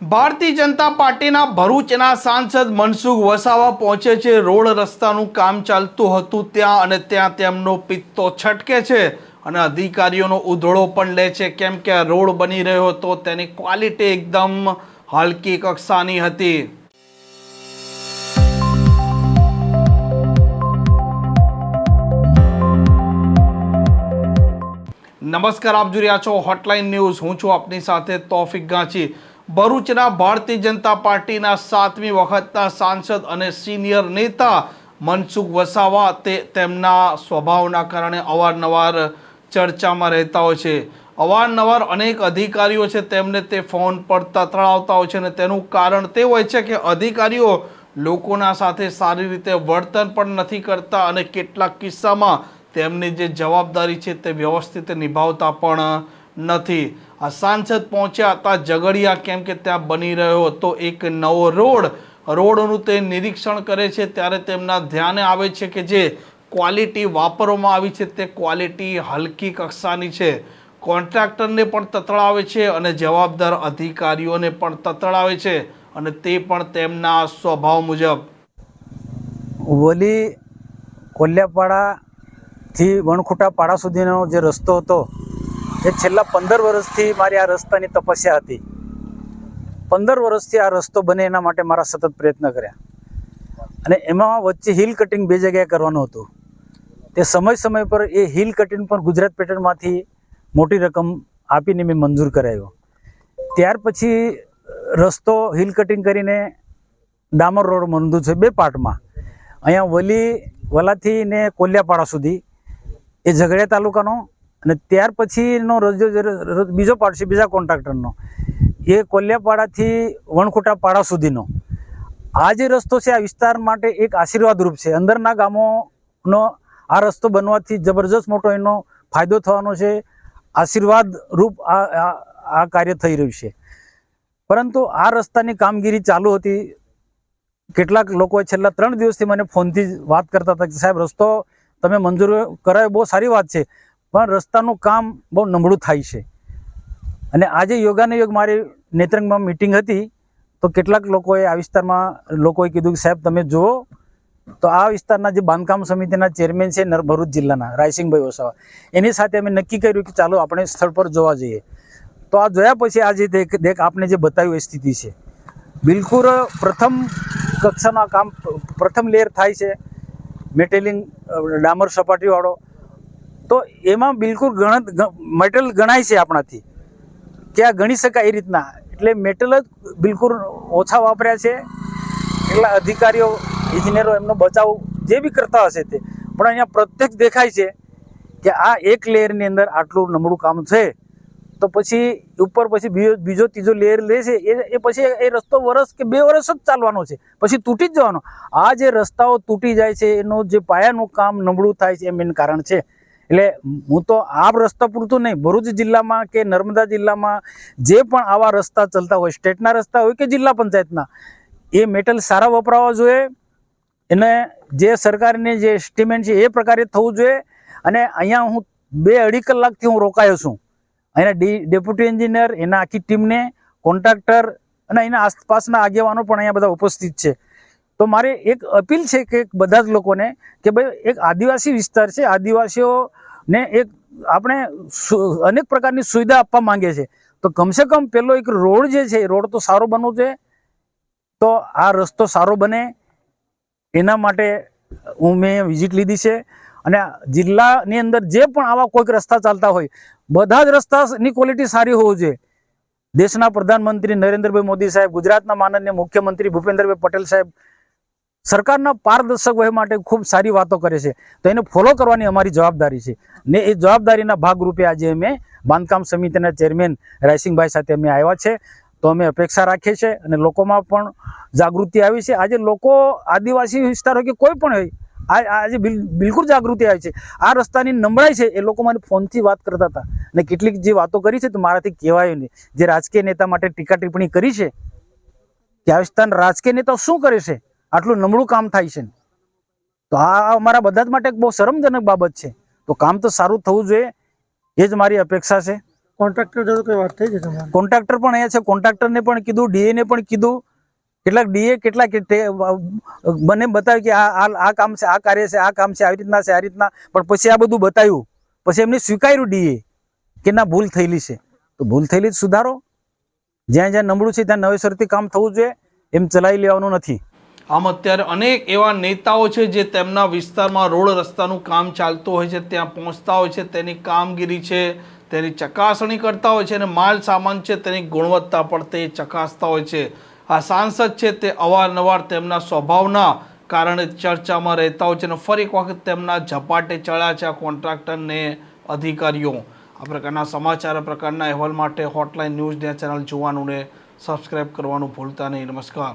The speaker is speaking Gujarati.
ભારતીય જનતા પાર્ટીના ભરૂચના સાંસદ મનસુખ વસાવા પહોંચે છે. રોડ રસ્તાનું કામ ચાલતું હતું ત્યાં અને ત્યાં તેમનો પિત્તો છટકે છે અને અધિકારીઓનો ઉધળો પણ લે છે. કેમ કે રોડ બની રહ્યો હતો, તેની ક્વોલિટી એકદમ હલકી કક્ષાની હતી. નમસ્કાર, આપ જોઈ રહ્યા છો હોટલાઇન ન્યૂઝ હું છું આપની સાથે તોફિક ગાંચી. ભરૂચના ભારતીય જનતા પાર્ટીના સાતમી વખતના સાંસદ અને સિનિયર નેતા મનસુખ વસાવા તે તેમના સ્વભાવના કારણે અવારનવાર ચર્ચામાં રહેતા હોય છે. અવારનવાર અનેક અધિકારીઓ છે તેમને તે ફોન પર તતળાવતા હોય છે અને તેનું કારણ તે હોય છે કે અધિકારીઓ લોકોના સાથે સારી રીતે વર્તન પણ નથી કરતા અને કેટલાક કિસ્સામાં તેમની જે જવાબદારી છે તે વ્યવસ્થિત નિભાવતા પણ નથી. સાંસદ પહોંચ્યા હતા ઝઘડિયા, કેમ કે ત્યાં બની રહ્યો હતો એક નવો રોડ. રોડનું તે નિરીક્ષણ કરે છે, ત્યારે તેમના ધ્યાને આવે છે કે જે ક્વોલિટી વાપરવામાં આવી છે, તે ક્વોલિટી હલકી કક્ષાની છે. કોન્ટ્રાક્ટરને પણ તતડાવે છે અને જવાબદાર અધિકારીઓને પણ તતડાવે છે અને તે પણ તેમના સ્વભાવ મુજબ. વલી કોલ્યાપાડાથી વણખુટા પાડા સુધીનો જે રસ્તો હતો એ છેલ્લા પંદર વર્ષથી મારી આ રસ્તાની તપસ્યા હતી. પંદર વર્ષથી આ રસ્તો બને એના માટે મારા સતત પ્રયત્ન કર્યા. અને એમાં વચ્ચે હિલ કટિંગ બે જગ્યાએ કરવાનું હતું. તે સમય સમય પર એ હિલ કટિંગ પણ ગુજરાત પેટર્નમાંથી મોટી રકમ આપીને મેં મંજૂર કરાયો. ત્યાર પછી રસ્તો હિલ કટિંગ કરીને ડામર રોડ મંજૂર છે બે પાર્ટમાં. અહીંયા વલી, વલાથી ને કોલિયાપાડા સુધી. એ ઝઘડિયા તાલુકાનો અને ત્યાર પછીનો રજો બીજો છે, બીજા કોન્ટ્રાક્ટરનો. એ કોલ્યાપાડાથી વણખોટા પાડા સુધીનો. આ જે રસ્તો છે, આ વિસ્તાર માટે એક આશીર્વાદરૂપ છે. અંદરના ગામોનો આ રસ્તો બનવાથી જબરજસ્ત મોટો એનો ફાયદો થવાનો છે. આશીર્વાદરૂપ આ આ- કાર્ય થઈ રહ્યું છે. પરંતુ આ રસ્તાની કામગીરી ચાલુ હતી. કેટલાક લોકોએ છેલ્લા ત્રણ દિવસથી મને ફોનથી વાત કરતા હતા કે સાહેબ, રસ્તો તમે મંજૂર કરાયો બહુ સારી વાત છે. પણ રસ્તાનું કામ બહુ નબળું થાય છે. અને આજે યોગાને યોગ મારી નેત્રંગમાં મિટિંગ હતી, તો કેટલાક લોકોએ આ વિસ્તારમાં, લોકોએ કીધું કે સાહેબ તમે જુઓ, તો આ વિસ્તારના જે બાંધકામ સમિતિના ચેરમેન છે ભરૂચ જિલ્લાના, રાયસિંહભાઈ વસાવા, એની સાથે અમે નક્કી કર્યું કે ચાલો આપણે સ્થળ પર જોવા જઈએ. તો આ જોયા પછી આજે દેખ દેખ આપને જે બતાવ્યું એ સ્થિતિ છે. બિલકુલ પ્રથમ કક્ષાના કામ પ્રથમ લેયર થાય છે. મેટેલિંગ ડામર સપાટીવાળો તો એમાં બિલકુલ ગણ મેટલ ગણાય છે આપણાથી. કે આ ગણી શકાય એ રીતના. એટલે મેટલ જ બિલકુલ ઓછા વાપર્યા છે. એટલા અધિકારીઓ ઇજનેરો એમનો બચાવ જે બી કરતા હશે તે. પણ અહીંયા પ્રત્યક્ષ દેખાય છે કે આ એક લેયરની અંદર આટલું નબળું કામ છે. તો પછી ઉપર પછી બીજો બીજો, ત્રીજો લેયર લે છે. એ એ પછી એ રસ્તો વરસ કે બે વર્ષ જ ચાલવાનો છે. પછી તૂટી જ જવાનો. આ જે રસ્તાઓ તૂટી જાય છે, એનું જે પાયાનું કામ નબળું થાય છે, એ મેન કારણ છે. એટલે હું તો આ રસ્તા પૂરતું નહીં, ભરૂચ જિલ્લામાં કે નર્મદા જિલ્લામાં જે પણ આવા રસ્તા ચાલતા હોય, સ્ટેટના રસ્તા હોય કે જિલ્લા પંચાયતના, એ મેટલ સારા વપરાવા જોઈએ. એને જે સરકારની જે એસ્ટિમેન્ટ છે એ પ્રકારે થવું જોઈએ. અને અહીંયા હું બે અઢી કલાકથી હું રોકાયો છું. અહીંના ડેપ્યુટી એન્જિનિયર, એના આખી ટીમને, કોન્ટ્રાક્ટર અને એના આસપાસના આગેવાનો પણ અહીંયા બધા ઉપસ્થિત છે. તો મારે એક અપીલ છે કે બધા જ લોકોને કે ભાઈ એક આદિવાસી વિસ્તાર છે, આદિવાસીઓને એક આપણે અનેક પ્રકારની સુવિધા આપવા માંગે છે. તો કમસે કમ પેલો એક રોડ જે છે, એ રોડ તો સારો બનવો જોઈએ. તો આ રસ્તો સારો બને. એના માટે હું મેં વિઝિટ લીધી છે. અને જિલ્લાની અંદર જે પણ આવા કોઈક રસ્તા ચાલતા હોય, બધા જ રસ્તાની ક્વોલિટી સારી હોવી જોઈએ. દેશના પ્રધાનમંત્રી નરેન્દ્રભાઈ મોદી સાહેબ, ગુજરાતના માનનીય મુખ્યમંત્રી ભૂપેન્દ્રભાઈ પટેલ સાહેબ સરકારના પારદર્શક વહે માટે ખૂબ સારી વાતો કરે છે. તો એને ફોલો કરવાની અમારી જવાબદારી છે. ને એ જવાબદારીના ભાગરૂપે આજે અમે બાંધકામ સમિતિના ચેરમેન રાયસિંહભાઈ સાથે અમે આવ્યા છે. તો અમે અપેક્ષા રાખીએ છીએ અને લોકોમાં પણ જાગૃતિ આવી છે. આજે લોકો આદિવાસી વિસ્તાર હોય કે કોઈ પણ હોય આજે બિલકુલ જાગૃતિ આવી છે. આ રસ્તાની નબળાઈ છે એ લોકો મને ફોનથી વાત કરતા હતા. અને કેટલીક જે વાતો કરી છે તો મારાથી કહેવાયું નહીં. જે રાજકીય નેતા માટે ટીકા ટિપ્પણી કરી છે કે રાજકીય નેતાઓ શું કરે છે? આટલું નબળું કામ થાય છે તો આ અમારા બધા જ માટે એક બહુ શરમજનક બાબત છે. તો કામ તો સારું થવું જોઈએ. એ જ મારી અપેક્ષા છે. કોન્ટ્રાક્ટર જોડે કોઈ વાત થઈ છે કોન્ટ્રાક્ટર પણ અહીંયા છે. કોન્ટ્રાક્ટરને પણ કીધું ડીએ ને પણ કીધું. કેટલાક ડીએ કેટલાક મને બતાવ્યું કે આ આ કામ છે આ કાર્ય છે આ કામ છે આવી રીતના છે આ રીતના. પણ પછી આ બધું બતાવ્યું. પછી એમને સ્વીકાર્યું ડીએ કે ના ભૂલ થયેલી છે. તો ભૂલ થયેલી જ સુધારો. જ્યાં જ્યાં નબળું છે ત્યાં નવેસરથી કામ થવું જોઈએ. એમ ચલાવી લેવાનું નથી. આમ અત્યારે અનેક એવા નેતાઓ છે જે તેમના વિસ્તારમાં રોડ રસ્તાનું કામ ચાલતું હોય છે, ત્યાં પહોંચતા હોય છે, તેની કામગીરી છે, તેની ચકાસણી કરતા હોય છે અને માલ સામાન છે તેની ગુણવત્તા પણ તે ચકાસતા હોય છે. આ સાંસદ છે તે અવારનવાર તેમના સ્વભાવના કારણે ચર્ચામાં રહેતા હોય છે અને ફરી એક વખત તેમના ઝપાટે ચડ્યા છે આ કોન્ટ્રાક્ટરને અધિકારીઓ. આ પ્રકારના સમાચાર પ્રકારના અહેવાલ માટે હોટલાઇન ન્યૂઝ ને ચેનલ જોવાનું ને સબસ્ક્રાઇબ કરવાનું ભૂલતા નહીં. નમસ્કાર.